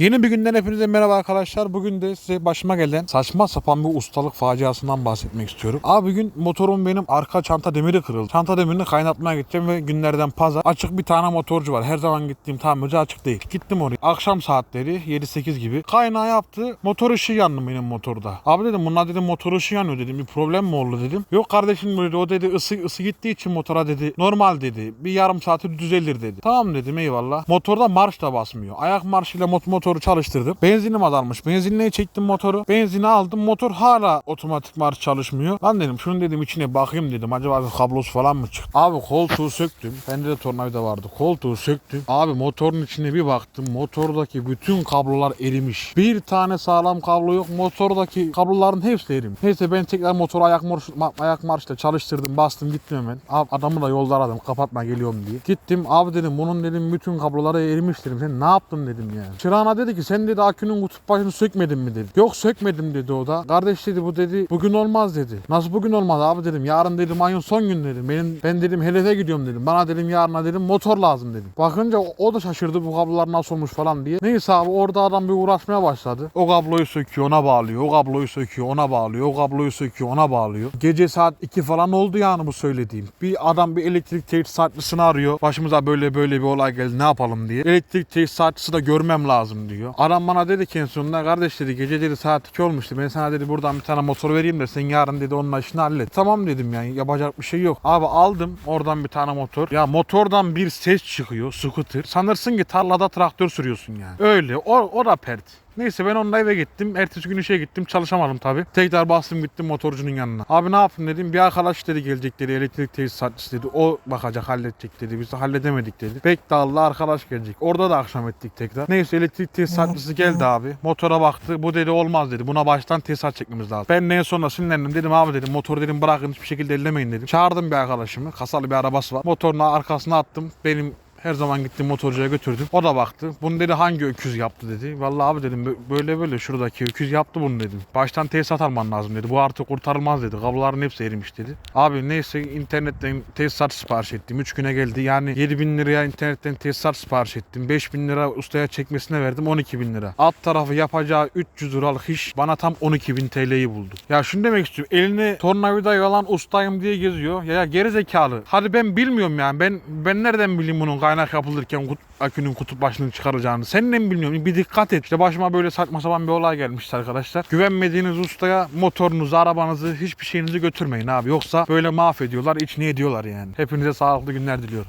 Yeni bir günden hepinize merhaba arkadaşlar. Bugün de size başıma gelen saçma sapan bir ustalık faciasından bahsetmek istiyorum. Abi bugün motorum benim arka çanta demiri kırıldı. Çanta demirini kaynatmaya gideceğim ve günlerden pazar açık bir tane motorcu var. Her zaman gittiğim tamirci açık değil. Gittim oraya. Akşam saatleri 7-8 gibi. Kaynağı yaptı. Motor ışığı yandı benim motorda. Abi dedim bunlar dedim motor ışığı yanıyor dedim. Bir problem mi oldu dedim. Yok kardeşim dedi o dedi ısı, ısı gittiği için motora dedi. Normal dedi. Bir yarım saati düzelir dedi. Tamam dedim eyvallah. Motorda marş da basmıyor. Ayak marşıyla mot motoru çalıştırdım. Benzinim azalmış. Benzinliğe çektim motoru. Benzini aldım. Motor hala otomatik marş çalışmıyor. Lan dedim şunu dedim içine bakayım dedim. Acaba bir kablosu falan mı çıktı? Abi koltuğu söktüm. Bende de tornavida vardı. Koltuğu söktüm. Abi motorun içine bir baktım. Motordaki bütün kablolar erimiş. Bir tane sağlam kablo yok. Motordaki kabloların hepsi erimiş. Neyse ben tekrar motoru ayak marş, ma- ayak marşla çalıştırdım. Bastım gittim hemen. Abi adamı da yolda aradım. Kapatma geliyorum diye. Gittim abi dedim bunun dedim bütün kabloları erimiş dedim. Sen ne yaptın dedim yani. Çırağına dedi ki sen dedi akünün kutup başını sökmedin mi dedi. Yok sökmedim dedi o da. Kardeş dedi bu dedi bugün olmaz dedi. Nasıl bugün olmaz abi dedim. Yarın dedim ayın son gün dedim. Benim ben dedim hedefe gidiyorum dedim. Bana dedim yarına dedim motor lazım dedim. Bakınca o da şaşırdı bu kablolar nasıl olmuş falan diye. Neyse abi orada adam bir uğraşmaya başladı. O kabloyu söküyor ona bağlıyor. O kabloyu söküyor ona bağlıyor. O kabloyu söküyor ona bağlıyor. Gece saat 2 falan oldu yani bu söylediğim. Bir adam bir elektrik tesisatçısını arıyor. Başımıza böyle böyle bir olay geldi ne yapalım diye. Elektrik tesisatçısı da görmem lazım diyor. Adam bana dedi ki en sonunda kardeş dedi gece dedi saat 2 olmuştu. Ben sana dedi buradan bir tane motor vereyim de sen yarın dedi onunla işini hallet. Tamam dedim yani yapacak bir şey yok. Abi aldım oradan bir tane motor. Ya motordan bir ses çıkıyor scooter. Sanırsın ki tarlada traktör sürüyorsun yani. Öyle o, o da pert. Neyse ben onunla eve gittim. Ertesi gün işe gittim. Çalışamadım tabi. Tekrar bastım gittim motorcunun yanına. Abi ne yapayım dedim. Bir arkadaş dedi gelecek dedi. Elektrik tesisatçısı dedi. O bakacak halledecek dedi. Biz de halledemedik dedi. Pek dağlı arkadaş gelecek. Orada da akşam ettik tekrar. Neyse elektrik tesisatçısı geldi abi. Motora baktı. Bu dedi olmaz dedi. Buna baştan tesisat çekmemiz lazım. Ben en sonunda sinirlendim. Dedim abi dedim motoru dedim bırakın hiçbir şekilde ellemeyin dedim. Çağırdım bir arkadaşımı. Kasalı bir arabası var. Motorunu arkasına attım. Benim her zaman gittim motorcuya götürdüm. O da baktı. Bunu dedi hangi öküz yaptı dedi. Vallahi abi dedim "bö- böyle böyle şuradaki öküz yaptı bunu dedim. Baştan tesisat alman lazım dedi. Bu artık kurtarılmaz dedi. Kabloların hepsi erimiş dedi. Abi neyse internetten tesisat sipariş ettim. 3 güne geldi. Yani 7 bin liraya internetten tesisat sipariş ettim. 5 bin lira ustaya çekmesine verdim 12 bin lira. Alt tarafı yapacağı 300 liralık iş bana tam 12 bin TL'yi buldu. Ya şunu demek istiyorum. Eline tornavida yalan ustayım diye geziyor. Ya, ya geri zekalı. Hadi ben bilmiyorum yani. Ben ben nereden bileyim bunun kaynak yapılırken kut, akünün kutup başını çıkaracağını. Sen de mi bilmiyorum. Bir dikkat et. İşte başıma böyle saçma sapan bir olay gelmişti arkadaşlar. Güvenmediğiniz ustaya motorunuzu, arabanızı, hiçbir şeyinizi götürmeyin abi. Yoksa böyle mahvediyorlar, içine ediyorlar yani. Hepinize sağlıklı günler diliyorum.